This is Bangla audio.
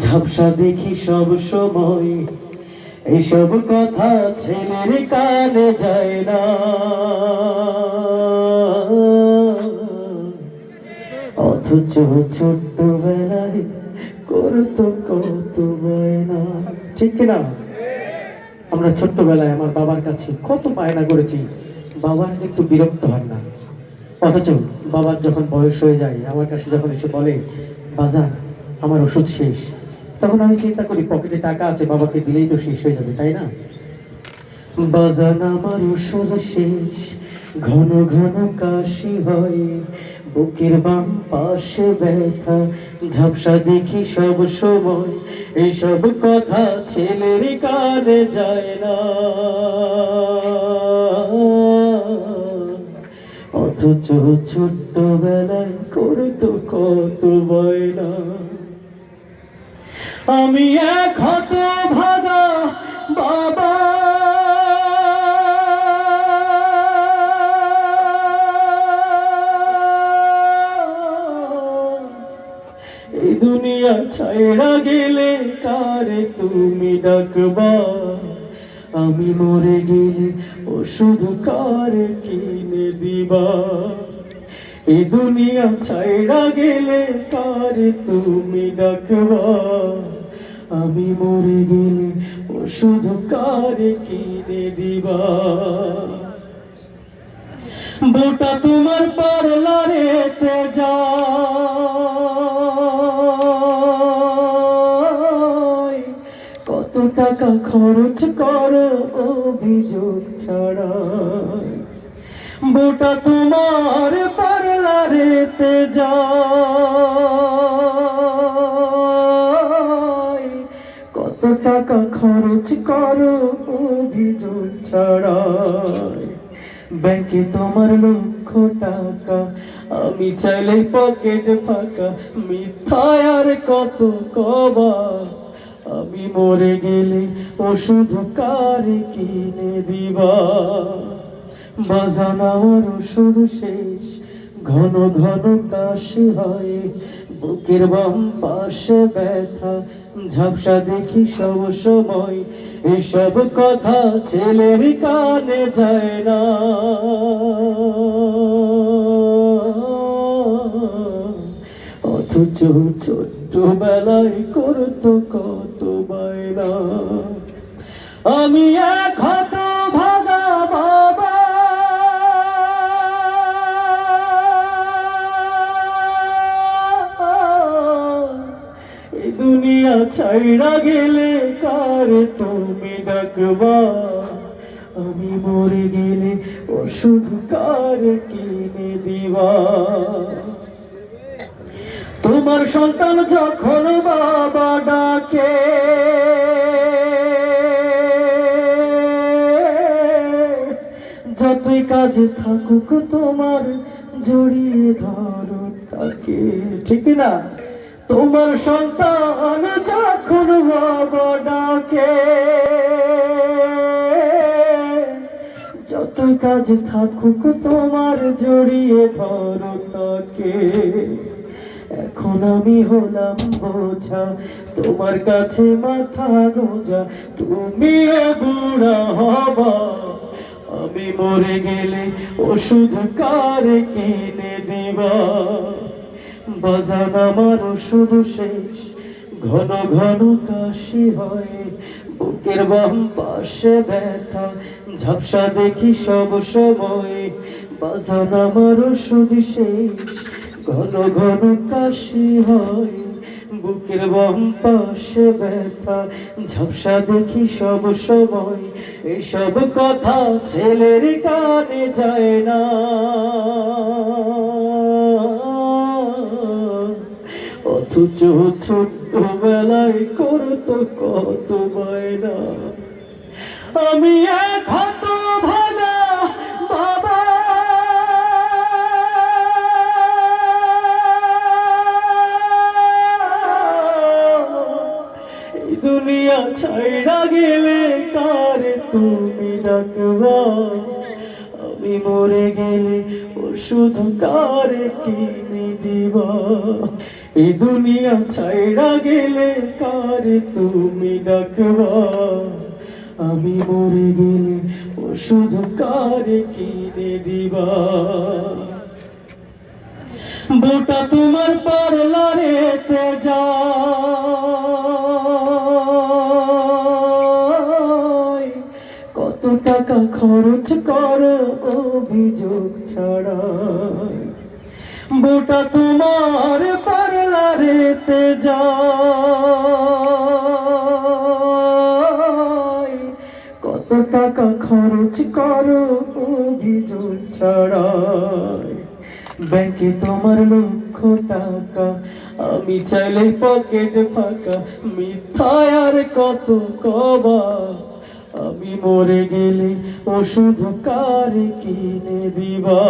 ঝাপসা দেখি সব সময়। এইসব কথা ছেলের কানে যায় না। অথচ ছোট্টবেলায় করতো কত বায়না। ঠিক না আমরা ছোট্টবেলায় আমার বাবার কাছে কত বায়না করেছি। বাবা কিন্তু বিরক্ত হন না। অথচ বাবার যখন বয়স হয়ে যায়, আমার কাছে যখন এসে বলে বাজার আমার ওষুধ শেষ। তখন আমি চিন্তা করি, পকেটে টাকা আছে, বাবাকে দিলেই তো শেষ হয়ে যাবে, তাই না? বাজান আমার ওষুধ শেষ, ঘন ঘন কাশি হয়, বুকের বাম পাশে ব্যথা, ঝাপসা দেখি সব সময় এইসব কথা ছেলের কানে যায় না। অথচ ছোট্টবেলায় করতো কত বয়না আমি এক হত ভাগা বাবা। এই দুনিয়া ছাইড়া গেলে কারে তুমি ডাকবা? আমি মরে গেলে ওষুধ কারে কিনে দিবা? এই দুনিয়া ছাইড়া গেলে কারে তুমি ডাকবা? আমি মরে গেলে ওষুধ কারে কিনে দিবা? বোটা তোমার পারলারে তে যায় কত টাকা খরচ করো অভিযোগ ছাড়া। বোটা তোমার পারলারে তে টাকা খরচ করো, অভিযোগ ছাড়াই। ব্যাংকে তোমার লক্ষ টাকা, আমি চাইলে পকেট ফাঁকা, মিথ্যায় আর কত কবা? আমি মরে গেলে ওষুধ কারে কিনে দিবা? বাজান আমার ওষুধ শেষ, ঘন ঘন কাশি হয় বুকের বাম পাশে ব্যথা, ঝাপসা দেখি সব সময়। এসব কথা ছেলের কানে যায় না। অথচ ছোট্টবেলায় করতো কত বায়না। আমি ছাইড়া গেলে কার তুমি ডাকবা? আমি মরে গেলে ওষুধ কার কিনে দিবা? তোমার সন্তান যখন বাবা ডাকে, যতই কাজে থাকুক তোমার, জড়িয়ে ধরো তাকে। ঠিক না তোমার সন্তান যখন বাবা ডাকে, যত কাজ থাকুক তোমার জড়িয়ে ধরো তাকে। এখন আমি হলাম বোঝা, তোমার কাছে মাথা গোজা তুমিও বুড়া হবা। আমি মরে গেলে ওষুধ কারে কিনে দিবা? বাজান আমার ওষুধ শেষ। ঘন ঘন কাশি হয়, বুকের বাম পাশে ব্যথা, ঝাপসা দেখি সব সময়। বাজান আমার শুধু শেষ, ঘন ঘন কাশি হয়, বুকের বাম পাশে ব্যথা, ঝাপসা দেখি সব সময়। এইসব কথা ছেলের কানে যায় না। অথচ ছোট্টবেলায় করতো কত বায়না। আমি এক ভাগা বাবা। এই দুনিয়া ছাইড়া গেলে কার তুমি ডাকবা? আমি মরে গেলে ওষুধ কার কিনে দিবা। এই দুনিয়া ছাইরা গেলে কার তুমি ডাকবা? আমি মরে গেলে ওষুধ কার কিনে দিবা? বোটা তোমার পারলারে তে যায়। কত টাকা খরচ করো অভিযোগ ছাড়া বোটা তোমার পারলারে তে যায়। কত টাকা খরচ করো অভিযোগ ছাড়াই ব্যাংকে তোমার লক্ষ টাকা, আমি চাইলে পকেট ফাঁকা, মিথ্যায় আর কত কবা। আমি মরে গেলে ওষুধ কার কিনে দিবা?